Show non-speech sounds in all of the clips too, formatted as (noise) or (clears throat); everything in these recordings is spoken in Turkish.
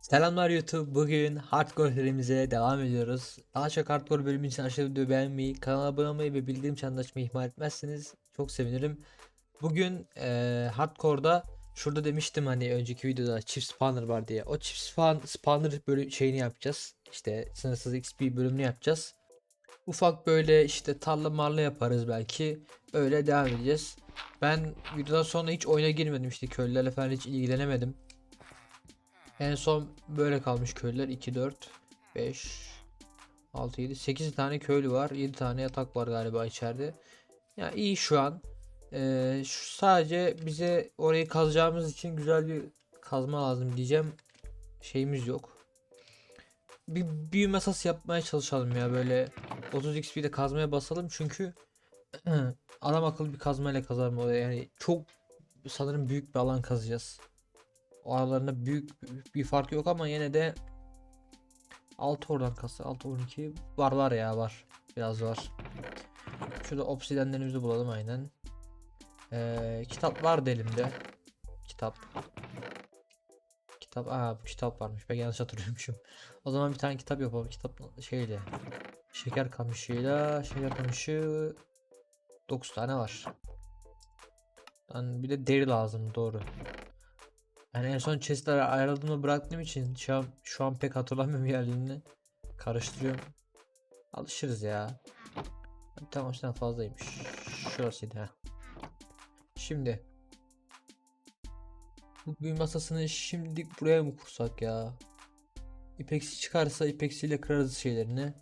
Selamlar YouTube. Bugün hardcore serimize devam ediyoruz. Daha çok hardcore bölümü için aşağı videoyu beğenmeyi, kanala abone olmayı ve bildirim çanını açmayı ihmal etmezseniz çok sevinirim. Bugün eee hardcore'da şurada demiştim hani önceki videoda çift spawner var diye. O çift spawn, spawner bölüm şeyini yapacağız. İşte sınırsız XP bölümünü yapacağız. Ufak böyle işte tarla marla yaparız belki. Öyle devam edeceğiz. Ben videodan sonra hiç oyuna girmedim işte köylülerle falan hiç ilgilenemedim. En son böyle kalmış köylüler 2 4 5 6 7 8 tane köylü var. 7 tane yatak var galiba içeride. Ya iyi şu an. Ee, şu sadece bize orayı kazacağımız için güzel bir kazma lazım diyeceğim. Şeyimiz yok. Bir büyü masası yapmaya çalışalım ya böyle 30 XP'de kazmaya basalım çünkü (clears throat) adam akıllı bir kazmayla kazarım oraya yani çok sanırım büyük bir alan kazacağız. Aralarında büyük bir fark yok ama yine de 6 oradan kasa 6 12 var var ya var. Biraz var. Şurada obsidenlerimizi bulalım aynen. Ee, kitap vardı elimde. Kitap. Kitap. Aa bu kitap varmış. Ben yanlış hatırlıyormuşum. O zaman bir tane kitap yapalım. Kitap şeyle. Şeker kamışıyla şeker kamışı 9 tane var. Yani bir de deri lazım doğru. Yani en son chestleri ayarladığımda bıraktığım için şu an, şu an pek hatırlamıyorum (laughs) yerlerini. Karıştırıyorum. Alışırız ya. Tamam işte fazlaymış. Şurasıydı ha. Şimdi. Bu büyü masasını şimdi buraya mı kursak ya? İpeksi çıkarsa ipeksiyle kırarız şeylerini.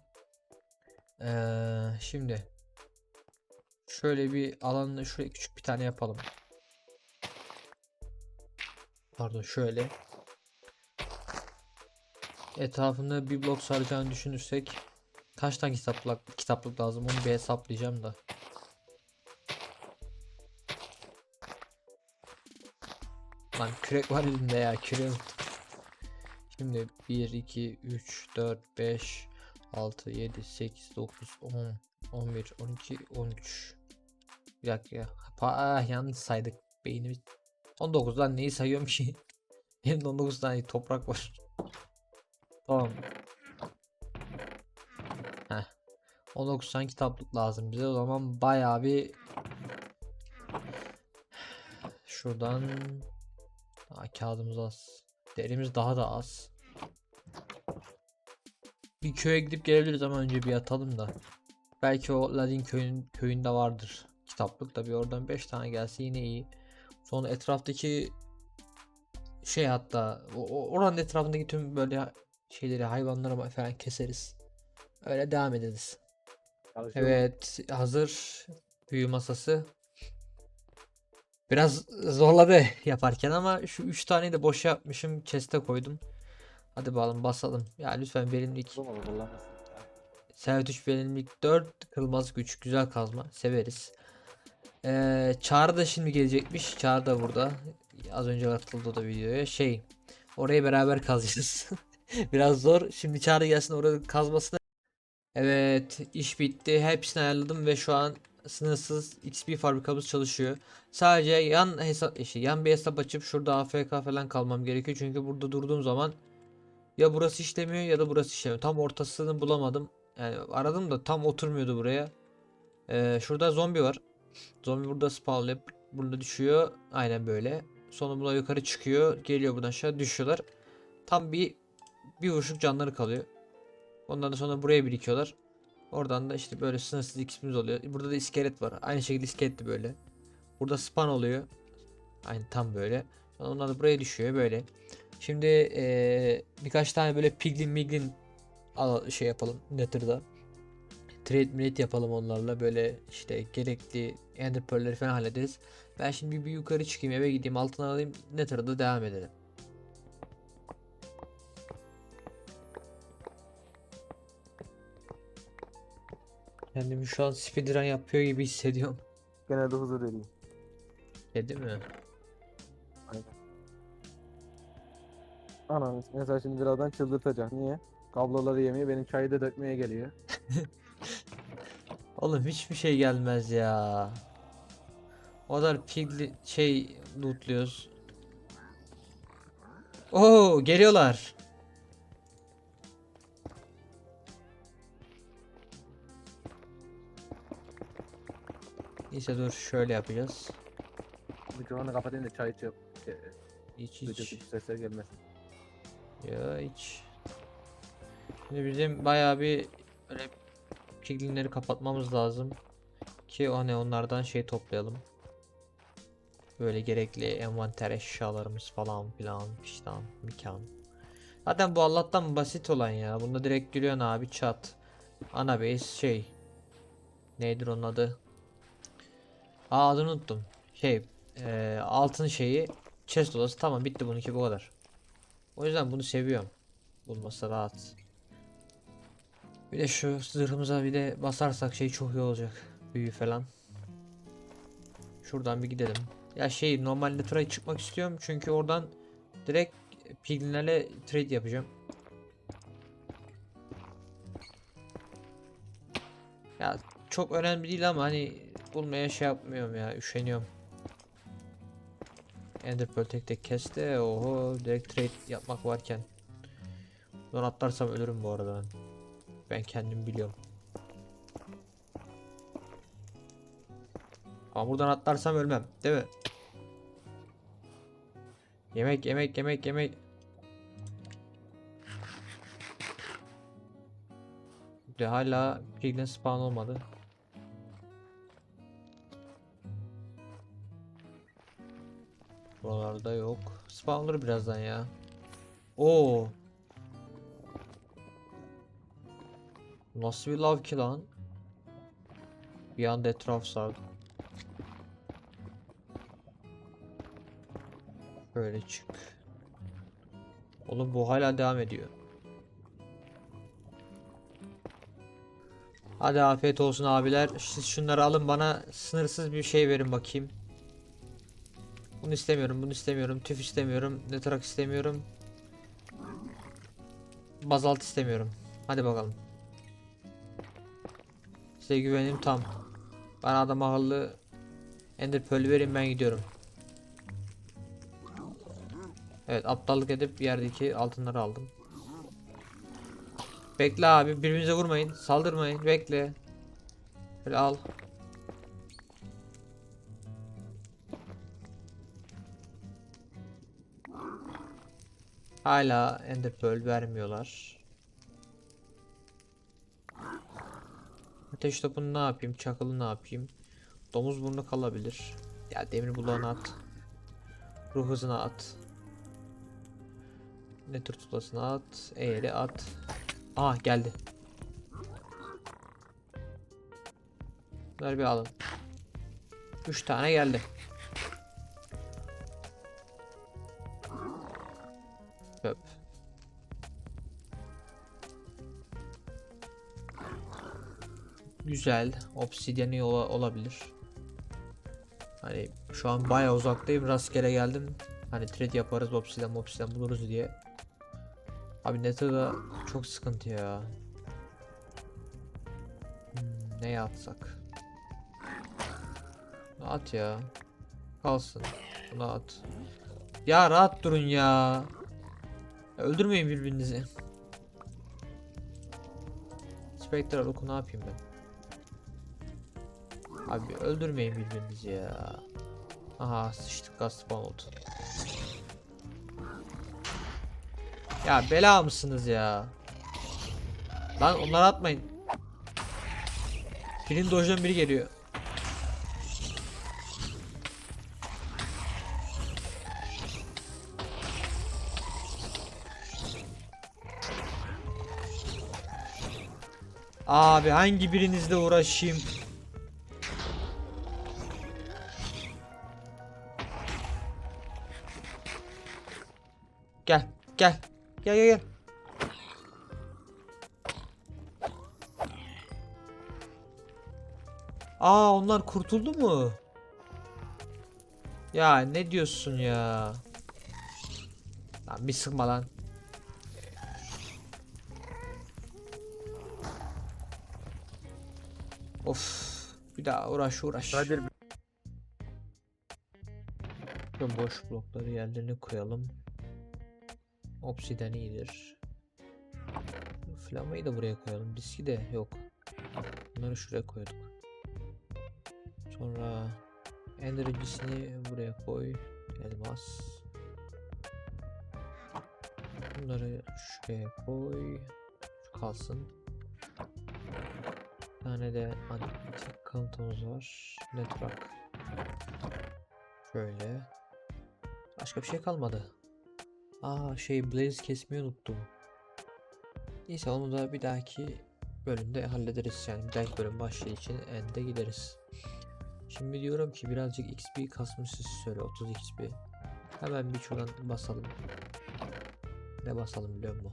Ee, şimdi. Şöyle bir alanla şuraya küçük bir tane yapalım. Pardon şöyle. Etrafında bir blok saracağını düşünürsek kaç tane kitaplık kitaplık lazım onu bir hesaplayacağım da. Lan kürek var elimde ya küreği. Şimdi 1 2 3 4 5 6 7 8 9 10 11 12 13 Bir dakika. Pa ah, yanlış saydık beynimi 19'dan neyi sayıyorum ki? (laughs) Elimde 19 tane toprak var. tamam. Heh. 19 tane kitaplık lazım bize. O zaman bayağı bir şuradan Aa, kağıdımız az. Derimiz daha da az. Bir köye gidip gelebiliriz ama önce bir yatalım da. Belki o Ladin köyün köyünde vardır kitaplık da bir oradan 5 tane gelse yine iyi. Sonra etraftaki şey hatta o- oranın etrafındaki tüm böyle şeyleri hayvanları falan keseriz. Öyle devam ederiz. Çalışıyor? Evet hazır büyü masası. Biraz zorladı (laughs) yaparken ama şu 3 taneyi de boş yapmışım. Chest'e koydum. Hadi bakalım basalım. Ya lütfen verimlilik. Servet 3 verimlilik 4 kırılmaz güç güzel kazma severiz. Ee, Çağrı da şimdi gelecekmiş. Çağrı da burada. Az önce katıldı o da videoya. Şey orayı beraber kazacağız. (laughs) Biraz zor. Şimdi Çağrı gelsin orada kazmasına. Evet iş bitti. Hepsini ayarladım ve şu an sınırsız XP fabrikamız çalışıyor. Sadece yan hesap işte yan bir hesap açıp şurada AFK falan kalmam gerekiyor. Çünkü burada durduğum zaman ya burası işlemiyor ya da burası işlemiyor. Tam ortasını bulamadım. Yani aradım da tam oturmuyordu buraya. Ee, şurada zombi var. Zombi burada spawnlayıp burada düşüyor. Aynen böyle. Sonra buna yukarı çıkıyor. Geliyor buradan aşağı düşüyorlar. Tam bir bir vuruşluk canları kalıyor. Ondan da sonra buraya birikiyorlar. Oradan da işte böyle sınırsız XP'miz oluyor. Burada da iskelet var. Aynı şekilde iskelet de böyle. Burada spawn oluyor. Aynı tam böyle. Sonra onlar da buraya düşüyor böyle. Şimdi eee, birkaç tane böyle piglin miglin şey yapalım Nether'da. Trade millet yapalım onlarla böyle işte gerekli ender pearl'leri falan hallederiz. Ben şimdi bir yukarı çıkayım eve gideyim altın alayım Nether'da devam edelim. Kendimi şu an speedrun yapıyor gibi hissediyorum. Genelde hızlı değil. Dedi mi? Anam mesela şimdi birazdan çıldırtacak. Niye? Kabloları yemeye benim çayı da dökmeye geliyor. (laughs) Oğlum hiçbir şey gelmez ya. O kadar pigli şey lootluyoruz. Oo geliyorlar. Neyse dur şöyle yapacağız. Mikrofonu kapatayım da çay içiyorum. Şey, iç iç. Sesler gelmesin. Ya iç. Şimdi bizim bayağı bir öyle piglinleri kapatmamız lazım. Ki hani onlardan şey toplayalım. Böyle gerekli envanter eşyalarımız falan filan piştan mikan. Zaten bu Allah'tan basit olan ya. Bunda direkt giriyorsun abi çat. Ana base şey. Nedir onun adı? Aa adını unuttum. Şey eee, altın şeyi chest odası tamam bitti bununki bu kadar. O yüzden bunu seviyorum. Bulması rahat. Bir de şu zırhımıza bir de basarsak şey çok iyi olacak. Büyü falan. Şuradan bir gidelim. Ya şey normalde trade çıkmak istiyorum çünkü oradan direkt piglinlerle trade yapacağım. Ya çok önemli değil ama hani bulmaya şey yapmıyorum ya üşeniyorum. Ender Pearl tek tek kesti. Oho direkt trade yapmak varken. Buradan atlarsam ölürüm bu arada ben. Ben kendim biliyorum. Ama buradan atlarsam ölmem, değil mi? Yemek, yemek, yemek, yemek. De hala piglin spawn olmadı. Buralarda yok. Spawn olur birazdan ya. Oo. Nasıl bir lav ki lan? Bir anda etraf sardı. Böyle çık. Oğlum bu hala devam ediyor. Hadi afiyet olsun abiler. Siz şunları alın bana sınırsız bir şey verin bakayım. Bunu istemiyorum, bunu istemiyorum. Tüf istemiyorum, netrak istemiyorum. Bazalt istemiyorum. Hadi bakalım. Size güvenim tam. Bana adam akıllı Ender Pearl verin ben gidiyorum. Evet aptallık edip yerdeki altınları aldım. Bekle abi birbirinize vurmayın. Saldırmayın. Bekle. Şöyle al. Hala Ender Pearl vermiyorlar. Ateş topunu ne yapayım? Çakılı ne yapayım? Domuz burnu kalabilir. Ya demir bulağına at. Ruh hızına at. Ne tür at. Eğri at. Aa geldi. Bunları bir alın. 3 tane geldi. Güzel. Obsidian ola- olabilir. Hani şu an bayağı uzaktayım. Rastgele geldim. Hani trade yaparız obsidian obsidian buluruz diye. Abi Nether'da çok sıkıntı ya. Hmm, ne atsak? At ya. Kalsın. Bunu at. Ya rahat durun ya. Öldürmeyin birbirinizi. Spectre oku ne yapayım ben? Abi öldürmeyin birbirinizi ya. Aha sıçtık gaz oldu. Ya bela mısınız ya? Lan onları atmayın. Birin dojdan biri geliyor. Abi hangi birinizle uğraşayım? Gel, gel. Gel gel gel. Aa onlar kurtuldu mu? Ya ne diyorsun ya? Lan bir sıkma lan. Of. Bir daha uğraş uğraş. Kadir boş blokları yerlerine koyalım. Obsidian iyidir. Flamayı da buraya koyalım. Diski de yok. Bunları şuraya koyduk. Sonra enerjisini buraya koy. Elmas. Bunları şuraya koy. Şu kalsın. Bir tane de antik kanıtımız var. Network. Şöyle. Başka bir şey kalmadı. Aa şey Blaze kesmeyi unuttum. Neyse onu da bir dahaki bölümde hallederiz yani bir dahaki bölüm başlığı için end'e gideriz. Şimdi diyorum ki birazcık XP kasmışız şöyle 30 XP. Hemen bir şuradan basalım. Ne basalım biliyor musun?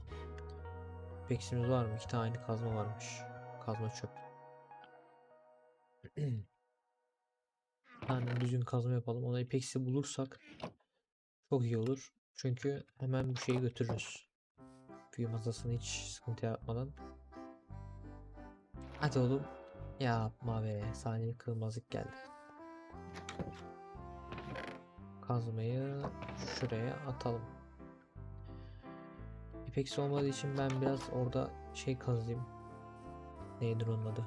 Pex'imiz var mı? İki tane kazma varmış. Kazma çöp. (clears throat) Tane düzgün kazma yapalım. Ona Apex'i bulursak çok iyi olur. Çünkü hemen bu şeyi götürürüz. Büyü masasını hiç sıkıntı yapmadan. Hadi oğlum. Yapma be. Saniye kırmızık geldi. Kazmayı şuraya atalım. Apex olmadığı için ben biraz orada şey kazayım. Neydir onun adı?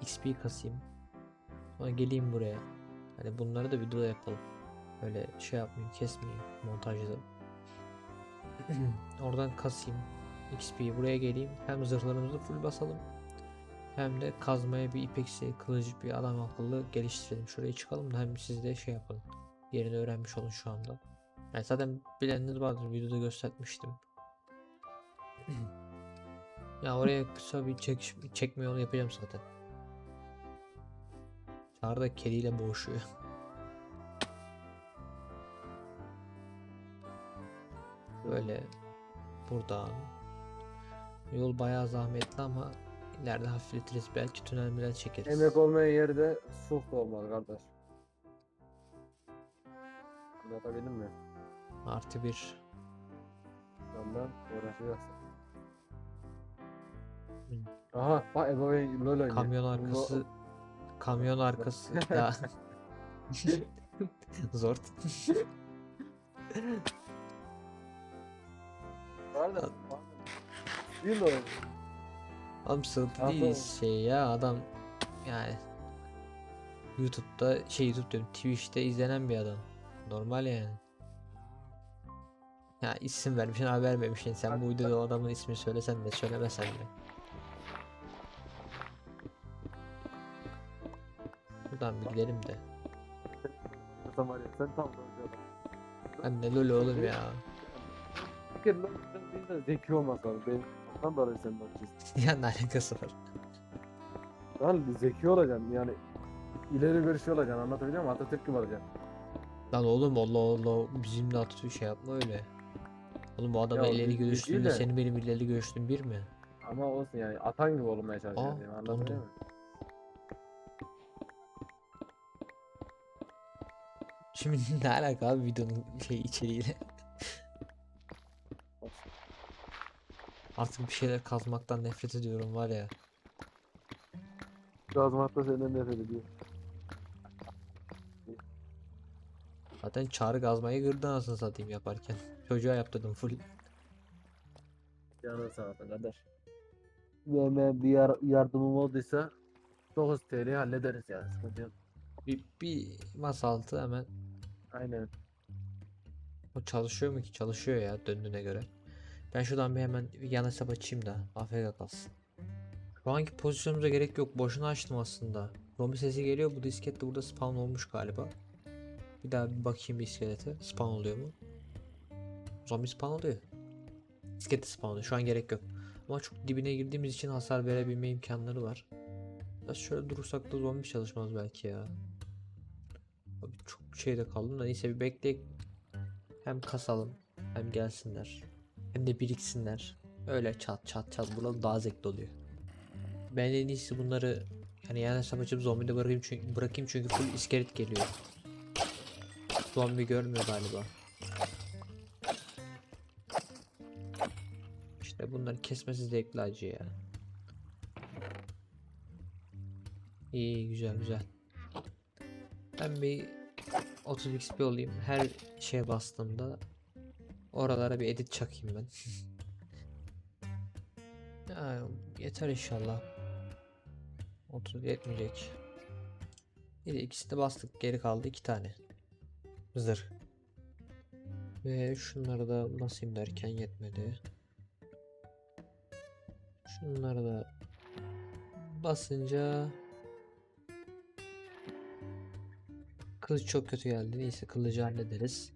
XP kasayım. Sonra geleyim buraya. Hani bunları da videoda yapalım. Öyle şey yapmayayım, kesmeyeyim montajda. (clears throat) Oradan kasayım. XP'yi buraya geleyim. Hem zırhlarımızı full basalım. Hem de kazmaya bir ipeksi, kılıcı bir adam akıllı geliştirelim. Şuraya çıkalım da hem siz de şey yapın. Yerini öğrenmiş olun şu anda. Yani zaten bileniniz vardır. Videoda göstermiştim. (clears throat) ya oraya kısa bir çek çekme yolu yapacağım zaten. Çağrı da kediyle boğuşuyor. (laughs) Böyle buradan yol bayağı zahmetli ama ileride hafifletiriz belki tünel münel çekeriz. Emek olmayan yerde sulh da olmaz kardeş. Anlatabildim mi? Artı bir Ondan uğraşacaksın. Hı. Aha bak ebeveyn LoL oynuyor. kamyon arkası kamyon arkası ya (laughs) (laughs) zor. (laughs) Pardon. Değil oyun. Oğlum sıkıntı değil şey ya adam yani YouTube'da şey YouTube diyorum Twitch'te izlenen bir adam. Normal yani. Ya isim vermişsin haber vermemişsin. Sen bu videoda o adamın ismini söylesen de söylemesen de. Buradan bir gidelim de. Sen tam da adam. Ben ne lol oğlum ya. Kere LoL değil de zeki olmak lazım. Benim ondan dolayı sen bakıyorsun. (laughs) ya ne alakası var? Lan zeki olacaksın yani. ileri görüşlü olacaksın anlatabiliyor muyum? Atatürk gibi olacaksın. Lan oğlum Allah Allah bizimle Atatürk şey yapma öyle. Oğlum bu adamı Ya ileri değil görüştüğünde de- senin benim ileri görüştüğüm bir mi? Ama olsun yani atan gibi olmaya çalışacaksın. Aa, yani, anlatabiliyor muyum? Şimdi (laughs) ne alaka abi videonun şey içeriğiyle? Artık bir şeyler kazmaktan nefret ediyorum var ya. Gazmat'ta senden nefret ediyor. Zaten çağrı kazmayı kırdı anasını satayım yaparken. Çocuğa yaptırdım full. Canın sağ olsun kardeş. Ve bir yar yardımım olduysa 9 TL hallederiz yani sıkıntı yok. Bir, bir masa altı hemen. Aynen. O çalışıyor mu ki? Çalışıyor ya döndüğüne göre. Ben şuradan bir hemen yan hesap açayım da AFK kalsın. Şu anki pozisyonumuza gerek yok. Boşuna açtım aslında. Zombi sesi geliyor. Bu disket de burada spawn olmuş galiba. Bir daha bir bakayım bir iskelete. Spawn oluyor mu? Zombi spawn oluyor. Disket de spawn oluyor. Şu an gerek yok. Ama çok dibine girdiğimiz için hasar verebilme imkanları var. Biraz şöyle durursak da zombi çalışmaz belki ya. Abi çok şeyde kaldım da neyse bir bekleyek. Hem kasalım hem gelsinler. Hem de biriksinler. Öyle çat çat çat bulalım daha zevkli oluyor. Ben en iyisi bunları yani yan hesap açıp zombide bırakayım çünkü, bırakayım çünkü full iskelet geliyor. Zombi görmüyor galiba. İşte bunları kesmesi zevkli acı ya. İyi güzel güzel. Ben bir 30 XP olayım. Her şeye bastığımda oralara bir edit çakayım ben. ya, yeter inşallah. 30 yetmeyecek. Bir de ikisini de bastık. Geri kaldı iki tane. Zırh. Ve şunları da basayım derken yetmedi. Şunları da basınca Kılıç çok kötü geldi. Neyse kılıcı hallederiz.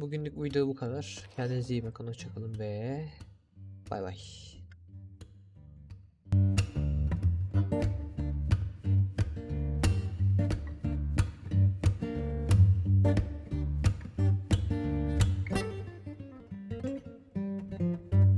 Bugünlük video bu kadar. Kendinize iyi bakın. Hoşçakalın ve bay bay.